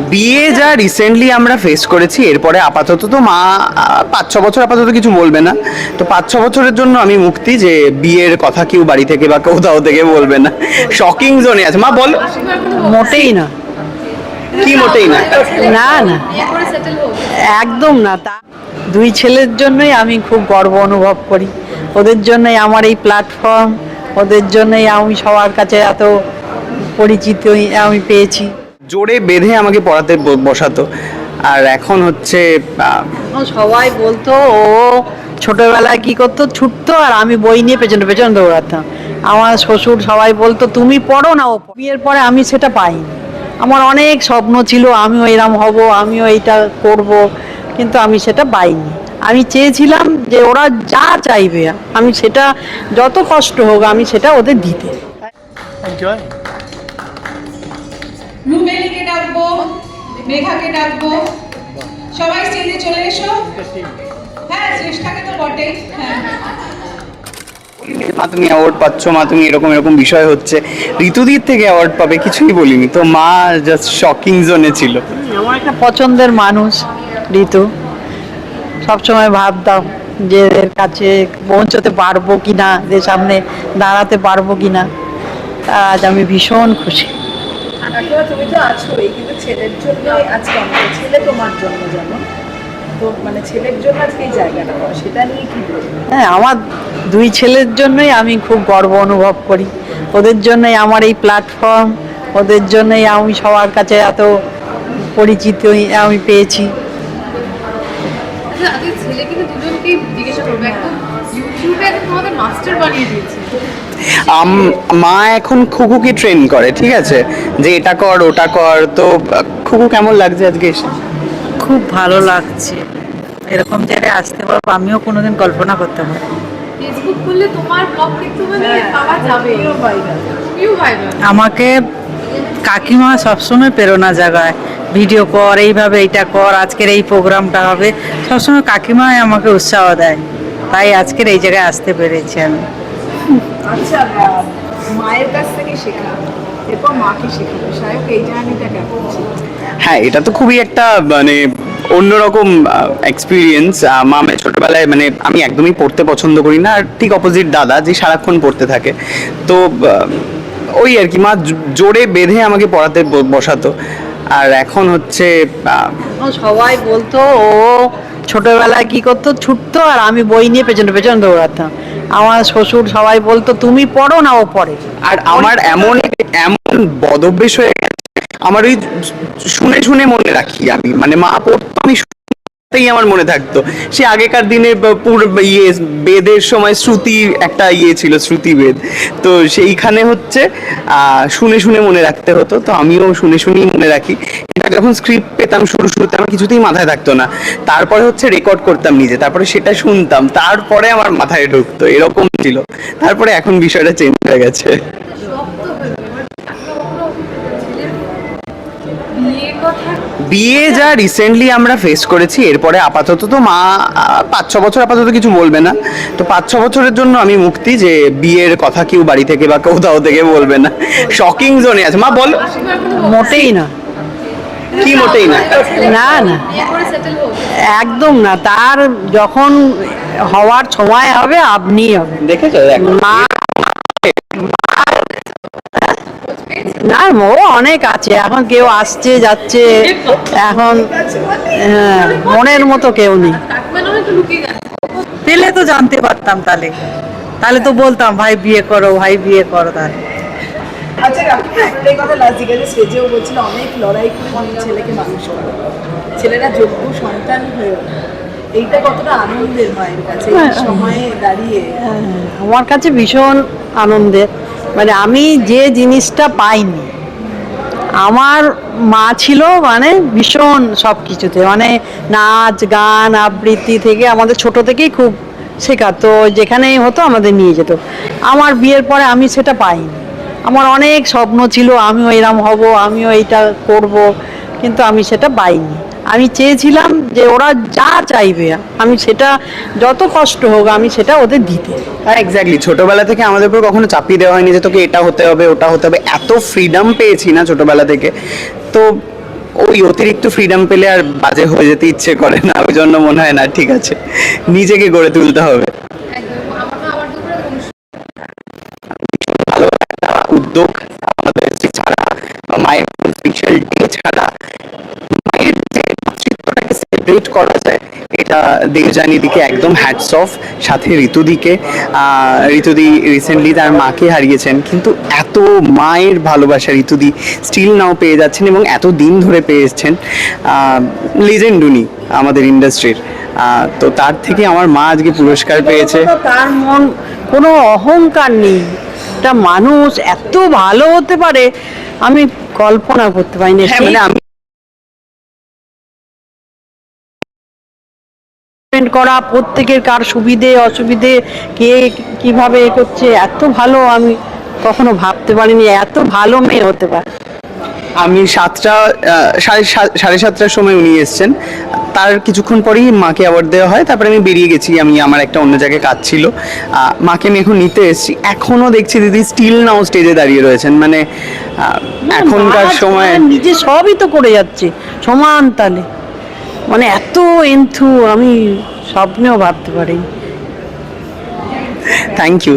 বিয়ে যা রিসেন্টলি আমরা ফেস করেছি এরপরে আপাতত তো মা পাঁচ ছ বছর আপাতত কিছু বলবে না। তো পাঁচ ছ বছরের জন্য আমি মুক্তি যে বিয়ের কথা কেউ বাড়ি থেকে বা কোথাও থেকে বলবে না। শকিং জোনে আছে। মা বল। মোটেই না। কি মোটেই না? না না। একদম না। তা দুই ছেলের জন্যই আমি খুব গর্ব অনুভব করি। ওদের জন্যই আমার এই প্ল্যাটফর্ম ওদের জন্যই আমি সবার কাছে এত পরিচিত আমি পেয়েছি। জোরে বেঁধে আমাকে পড়াতে ব- বসাতো। আর এখন হচ্ছে সবাই বলতো ও ছোটবেলায় কি করতো? ছুটতো আর আমি বই নিয়ে পেছনে পেছনে দৌড়াতাম। আমার শ্বশুর সবাই বলতো তুমি পড়ো না ও বিয়ের পরে আমি সেটা পাইনি। আমার অনেক স্বপ্ন ছিল আমিও এরম হব আমিও এইটা করব। কিন্তু আমি সেটা পাইনি। আমি চেয়েছিলাম যে ওরা যা চাইবে আমি সেটা যত কষ্ট হোক আমি সেটা ওদের দিতে। ডাকবো মেঘাকে ডাকবো। সবাই স্টেজে চলে এসো। হ্যাঁ চেষ্টাকে তো বটেই। হ্যাঁ। মা তুমি অ্যাওয়ার্ড পাচ্ছ মা তুমি এরকম এরকম বিষয় হচ্ছে। ঋতুদির থেকে অ্যাওয়ার্ড পাবে কিছুই বলিনি। তো মা জাস্ট শকিং জোনে ছিল। আমার একটা পছন্দের মানুষ ঋতু। সবসময় ভাবতাম যে এর কাছে পৌঁছতে পারব কি না যে সামনে দাঁড়াতে পারব কি না আজ আমি ভীষণ খুশি। কাকিমা তুমি তো আছোই কিন্তু ছেলের জন্য আজকে আমরা ছেলে তোমার জন্য যেমন তো মানে ছেলের জন্য আজকে এই জায়গাটা সেটা নিয়ে কি বলব? হ্যাঁ আমার দুই ছেলের জন্যই আমি খুব গর্ব অনুভব করি। ওদের জন্যই আমার এই প্ল্যাটফর্ম ওদের জন্যই আমি সবার কাছে এত পরিচিত আমি পেয়েছি। আচ্ছা ছেলে কিন্তু দুজনকেই জিজ্ঞাসা করব। একদম ইউটিউবে একদম তোমাদের মাস্টার বানিয়ে দিয়েছে। আম- মা এখন খুকুকে ট্রেন করে ঠিক আছে? যে এটা কর ওটা কর তো খুকু কেমন লাগছে আজকে এসে? খুব ভালো লাগছে। এরকম জায়গায় আসতে পারব আমিও কোনোদিন কল্পনা করতে পারি। ফেসবুক খুললে তোমার ব্লগ কিন্তু মানে পাওয়া যাবে। আমাকে কাকিমা সবসময় প্রেরণা জাগায় ভিডিও কর এইভাবে এইটা কর আজকের এই প্রোগ্রামটা হবে। সবসময় কাকিমাই আমাকে উৎসাহ দেয়। তাই আজকের এই জায়গায় আসতে পেরেছি আমি। আচ্ছা মায়ের কাছ থেকে শেখা এরপর মাকে শেখাবে সায়ক এই জার্নিটা কেমন হ্যাঁ এটা তো খুবই একটা মানে অন্যরকম এক্সপিরিয়েন্স মা আমি ছোটবেলায় মানে আমি একদমই পড়তে পছন্দ করি না। আর ঠিক অপোজিট দাদা যে সারাক্ষণ পড়তে থাকে। তো ওই আর কি মা জো- জোরে বেঁধে আমাকে পড়াতে ব- বসাতো। আর এখন হচ্ছে সবাই বলতো ও ছোটবেলায় কি করতো? ছুটতো আর আমি বই নিয়ে পেছনে পেছনে দৌড়াতাম। আমার শ্বশুর সবাই বলতো, তুমি পড়ো না, ও পড়ে। আর আমার এমন এমন বদভ্যেস হয়ে গেছে, আমার ওই শুনে শুনে মনে রাখি আমি। মানে মা পড়তো, আমি শুনতেই আমার মনে থাকতো। সে আগেকার দিনে ইয়ে বেদের সময় শ্রুতির একটা ইয়ে ছিল শ্রুতি বেদ তো সেইখানে হচ্ছে শুনে শুনে মনে রাখতে হতো। তো আমিও শুনে শুনেই মনে রাখি। যখন স্ক্রিপ্ট পেতাম শুরু শুরুতে আমার কিছুতেই মাথায় থাকতো না। তারপরে হচ্ছে রেকর্ড করতাম নিজে তারপরে সেটা শুনতাম তারপরে আমার মাথায় ঢুকতো এরকম ছিল। তারপরে এখন বিষয়টা চেঞ্জ হয়ে গেছে। বিয়ে যা রিসেন্টলি আমরা ফেস করেছি এরপরে আপাতত তো মা পাঁচ ছ বছর আপাতত কিছু বলবে না। তো পাঁচ ছ বছরের জন্য আমি মুক্তি যে বিয়ের কথা কেউ বাড়ি থেকে বা কোথাও থেকে বলবে না। শকিং জোনে আছে। মা বল। মোটেই না। কি মোটেই না? না না। একদম না। তার যখন হওয়ার সময় হবে আপনি হবে। দেখেছ? মা না ও অনেক আছে। এখন কেউ আসছে যাচ্ছে এখন হ্যাঁ, মনের মতো কেউ নেই। পেলে তো জানতে পারতাম তাহলে। তাহলে তো বলতাম ভাই বিয়ে করো ভাই বিয়ে করো তাহলে। আচ্ছা কাকিমা একটাই কথা লাস্ট জিজ্ঞাসা সেজেও বলছিল অনেক লড়াই করে অনেক ছেলেকে মানুষ করে। ছেলেরা যোগ্য সন্তান হয়ে এইটা কতটা আনন্দের মায়ের কাছে সময়ে দাঁড়িয়ে। আমার কাছে ভীষণ আনন্দের। মানে আমি যে জিনিসটা পাইনি আমার মা ছিল মানে ভীষণ সব কিছুতে মানে নাচ গান আবৃত্তি থেকে আমাদের ছোট থেকেই খুব শেখাতো যেখানেই হতো আমাদের নিয়ে যেত। আমার বিয়ের পরে আমি সেটা পাইনি। আমার অনেক স্বপ্ন ছিল, আমিও এরম হব, আমিও এইটা করব, কিন্তু আমি সেটা পাইনি। আমি চেয়েছিলাম যে ওরা যা চাইবে, আমি সেটা যত কষ্ট হোক, আমি সেটা ওদের দিতে। হ্যাঁ এক্স্যাক্টলি ছোটবেলা থেকে আমাদের উপর কখনো চাপিয়ে দেওয়া হয়নি যে তোকে এটা হতে হবে, ওটা হতে হবে। এত ফ্রিডম পেয়েছি না ছোটবেলা থেকে। তো ওই অতিরিক্ত ফ্রিডম পেলে আর বাজে হয়ে যেতে ইচ্ছে করে না, ওই জন্য মনে হয় না, ঠিক আছে। নিজেকে গড়ে তুলতে হবে একদম আমার তো আবার দুপুরে অনুষ্ঠান ভালো উদ্যোগ আমাদের ছাড়া মায়ের ডে ছাড়া মায়ের যে মাতৃত্বটাকে সেলিব্রেট করা যায়, এটা একদম হ্যাটস অফ সাথে ঋতুদিকে। ঋতুদি রিসেন্টলি তার মাকে হারিয়েছেন, কিন্তু এত মায়ের ভালোবাসা ঋতুদি স্টিল নাও পেয়ে যাচ্ছেন এবং এত দিন ধরে পেয়ে লিজেন্ড উনি আমাদের ইন্ডাস্ট্রির তো তার থেকে আমার মা আজকে পুরস্কার পেয়েছে। তার মন, কোনো অহংকার নেই। একটা মানুষ এত ভালো হতে পারে আমি কল্পনা করতে পারি না হ্যাঁ মানে আমি করা প্রত্যেকের কার সুবিধে অসুবিধে কে কীভাবে করছে এত ভালো আমি কখনো ভাবতে পারিনি এত ভালো মেয়ে হতে পারে। আমি সাতটা সাড়ে সাড়ে সাতটার সময় উনি এসছেন। তার কিছুক্ষণ পরেই মাকে অ্যাওয়ার্ড দেওয়া হয়। তারপরে আমি বেরিয়ে গেছি। আমি আমার একটা অন্য জায়গায় কাজ ছিল। মাকে আমি এখন নিতে এসেছি। এখনও দেখছি দিদি স্টিল নাও স্টেজে দাঁড়িয়ে রয়েছেন। মানে এখনকার সময় নিজে সবই তো করে যাচ্ছে। সমান তালে। মানে এত এন্থু আমি স্বপ্নেও ভাবতে পারিনি। Thank you